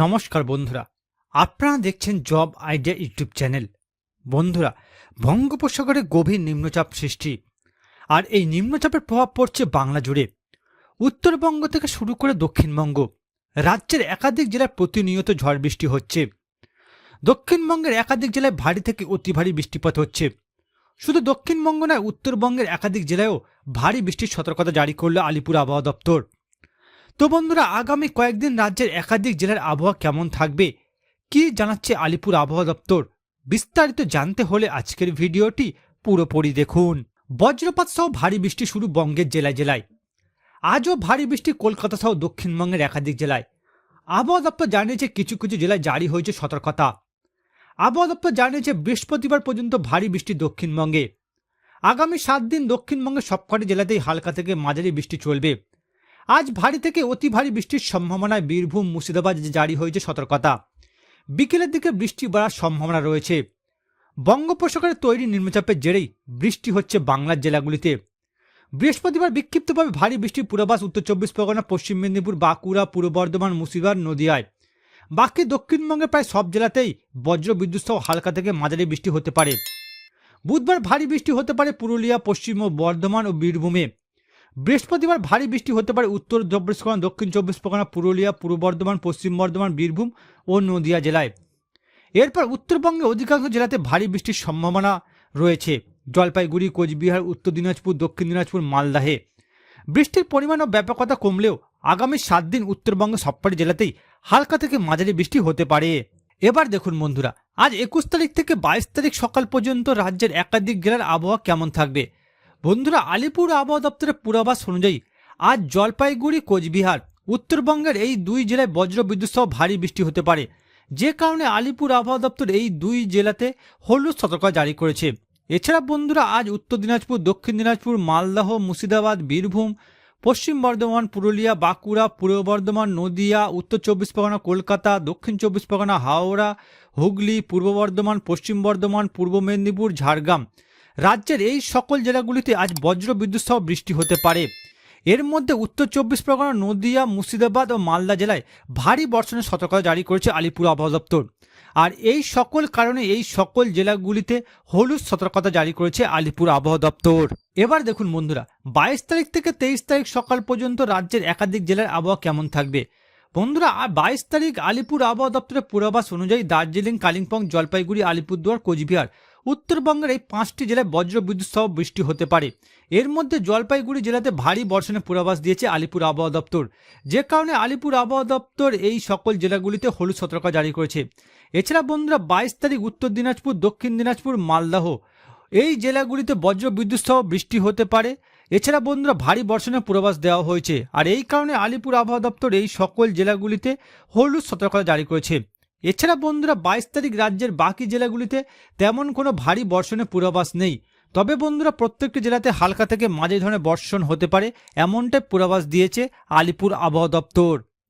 নমস্কার বন্ধুরা, আপনারা দেখছেন জব আইডিয়া ইউটিউব চ্যানেল। বন্ধুরা, বঙ্গোপসাগরে গভীর নিম্নচাপ সৃষ্টি, আর এই নিম্নচাপের প্রভাব পড়ছে বাংলা জুড়ে। উত্তরবঙ্গ থেকে শুরু করে দক্ষিণবঙ্গ, রাজ্যের একাধিক জেলায় প্রতিনিয়ত ঝড় বৃষ্টি হচ্ছে। দক্ষিণবঙ্গের একাধিক জেলায় ভারী থেকে অতি ভারী বৃষ্টিপাত হচ্ছে। শুধু দক্ষিণবঙ্গ নয়, উত্তরবঙ্গের একাধিক জেলায়ও ভারী বৃষ্টির সতর্কতা জারি করল আলিপুর আবহাওয়া দপ্তর। তো বন্ধুরা, আগামী কয়েকদিন রাজ্যের একাধিক জেলার আবহাওয়া কেমন থাকবে? কি জানাচ্ছে আলিপুর আবহাওয়া দপ্তর? বিস্তারিত জানতে হলে আজকের ভিডিওটি পুরোপুরি দেখুন। বজ্রপাত সহ ভারী বৃষ্টি শুরু বঙ্গের জেলায় জেলায়। আজও ভারী বৃষ্টি কলকাতা সহ দক্ষিণবঙ্গের একাধিক জেলায়। আবহাওয়া দপ্তর জানিয়েছে কিছু কিছু জেলায় জারি হয়েছে সতর্কতা। আবহাওয়া দপ্তর জানিয়েছে বৃহস্পতিবার পর্যন্ত ভারী বৃষ্টি দক্ষিণবঙ্গে। আগামী সাত দিন দক্ষিণবঙ্গের সবকটি জেলাতেই হালকা থেকে মাঝারি বৃষ্টি চলবে। আজ ভারী থেকে অতি ভারী বৃষ্টির সম্ভাবনায় বীরভূম, মুর্শিদাবাদ জারি হয়েছে সতর্কতা। বিকেলের দিকে বৃষ্টি বাড়ার সম্ভাবনা রয়েছে। বঙ্গোপসাগরে তৈরি নিম্নচাপের জেরেই বৃষ্টি হচ্ছে বাংলার জেলাগুলিতে। বৃহস্পতিবার বিক্ষিপ্তভাবে ভারী বৃষ্টির পূর্বাভাস উত্তর চব্বিশ পরগনা, পশ্চিম মেদিনীপুর, বাঁকুড়া, পূর্ব বর্ধমান, মুর্শিদাবাদ, নদিয়ায়। বাকি দক্ষিণবঙ্গের প্রায় সব জেলাতেই বজ্র বিদ্যুৎ সহ হালকা থেকে মাঝারি বৃষ্টি হতে পারে। বুধবার ভারী বৃষ্টি হতে পারে পুরুলিয়া, পশ্চিম ও বর্ধমান ও বীরভূমে। বৃহস্পতিবার ভারী বৃষ্টি হতে পারে উত্তর চব্বিশ পরগনা, দক্ষিণ চব্বিশ পরগনা, পুরুলিয়া, পূর্ব বর্ধমান, পশ্চিম বর্ধমান, বীরভূম ও নদিয়া জেলায়। এরপর উত্তরবঙ্গে অধিকাংশ জেলাতে ভারী বৃষ্টির সম্ভাবনা রয়েছে। জলপাইগুড়ি, কোচবিহার, উত্তর দিনাজপুর, দক্ষিণ দিনাজপুর, মালদাহে। বৃষ্টির পরিমাণ ও ব্যাপকতা কমলেও আগামী সাত দিন উত্তরবঙ্গে সবকটি জেলাতেই হালকা থেকে মাঝারি বৃষ্টি হতে পারে। এবার দেখুন বন্ধুরা, আজ একুশ তারিখ থেকে বাইশ তারিখ সকাল পর্যন্ত রাজ্যের একাধিক জেলার আবহাওয়া কেমন থাকবে? বন্ধুরা, আলিপুর আবহাওয়া দপ্তরের পূর্বাভাস অনুযায়ী আজ জলপাইগুড়ি, কোচবিহার, উত্তরবঙ্গের এই দুই জেলায় বজ্র বিদ্যুৎ সহ ভারী বৃষ্টি হতে পারে। যে কারণে আলিপুর আবহাওয়া দপ্তর এই দুই জেলাতে হলুদ সতর্কতা জারি করেছে। এছাড়া বন্ধুরা, আজ উত্তর দিনাজপুর, দক্ষিণ দিনাজপুর, মালদহ, মুর্শিদাবাদ, বীরভূম, পশ্চিম বর্ধমান, পুরুলিয়া, বাঁকুড়া, পূর্ব বর্ধমান, নদিয়া, উত্তর চব্বিশ পরগনা, কলকাতা, দক্ষিণ চব্বিশ পরগনা, হাওড়া, হুগলি, পূর্ব বর্ধমান, পশ্চিম বর্ধমান, পূর্ব মেদিনীপুর, ঝাড়গ্রাম। রাজ্যের এই সকল জেলাগুলিতে আজ বজ্র বিদ্যুৎ সহ বৃষ্টি হতে পারে। এর মধ্যে উত্তর চব্বিশ পরগনা, নদিয়া, মুর্শিদাবাদ ও মালদা জেলায় ভারী বর্ষণের সতর্কতা জারি করেছে আলিপুর আবহাওয়া দপ্তর। আর এই সকল কারণে এই সকল জেলাগুলিতে হলুদ সতর্কতা জারি করেছে আলিপুর আবহাওয়া দপ্তর। এবার দেখুন বন্ধুরা, বাইশ তারিখ থেকে তেইশ তারিখ সকাল পর্যন্ত রাজ্যের একাধিক জেলার আবহাওয়া কেমন থাকবে? বন্ধুরা, আর বাইশ তারিখ আলিপুর আবহাওয়া দপ্তরের পূর্বাভাস অনুযায়ী দার্জিলিং, কালিম্পং, জলপাইগুড়ি, আলিপুরদুয়ার, কোচবিহার উত্তরবঙ্গের এই পাঁচটি জেলায় বজ্র বিদ্যুৎ সহ বৃষ্টি হতে পারে। এর মধ্যে জলপাইগুড়ি জেলাতে ভারী বর্ষণের পূর্বাভাস দিয়েছে আলিপুর আবহাওয়া দপ্তর। যে কারণে আলিপুর আবহাওয়া দপ্তর এই সকল জেলাগুলিতে হলুদ সতর্কতা জারি করেছে। এছাড়া বন্ধুরা, বাইশ তারিখ উত্তর দিনাজপুর, দক্ষিণ দিনাজপুর, মালদাহ এই জেলাগুলিতে বজ্র বিদ্যুৎ সহ বৃষ্টি হতে পারে। এছাড়া বন্ধুরা, ভারী বর্ষণের পূর্বাভাস দেওয়া হয়েছে। আর এই কারণে আলিপুর আবহাওয়া দপ্তর এই সকল জেলাগুলিতে হলুদ সতর্কতা জারি করেছে। এছাড়া বন্ধুরা বাইশ তারিখ রাজ্যের বাকি জেলাগুলিতে তেমন কোনো ভারী বর্ষণের পূর্বাভাস নেই। তবে বন্ধুরা প্রত্যেকটি জেলাতে হালকা থেকে মাঝে ধরনের বর্ষণ হতে পারে, এমনটাই পূর্বাভাস দিয়েছে আলিপুর আবহাওয়া দপ্তর।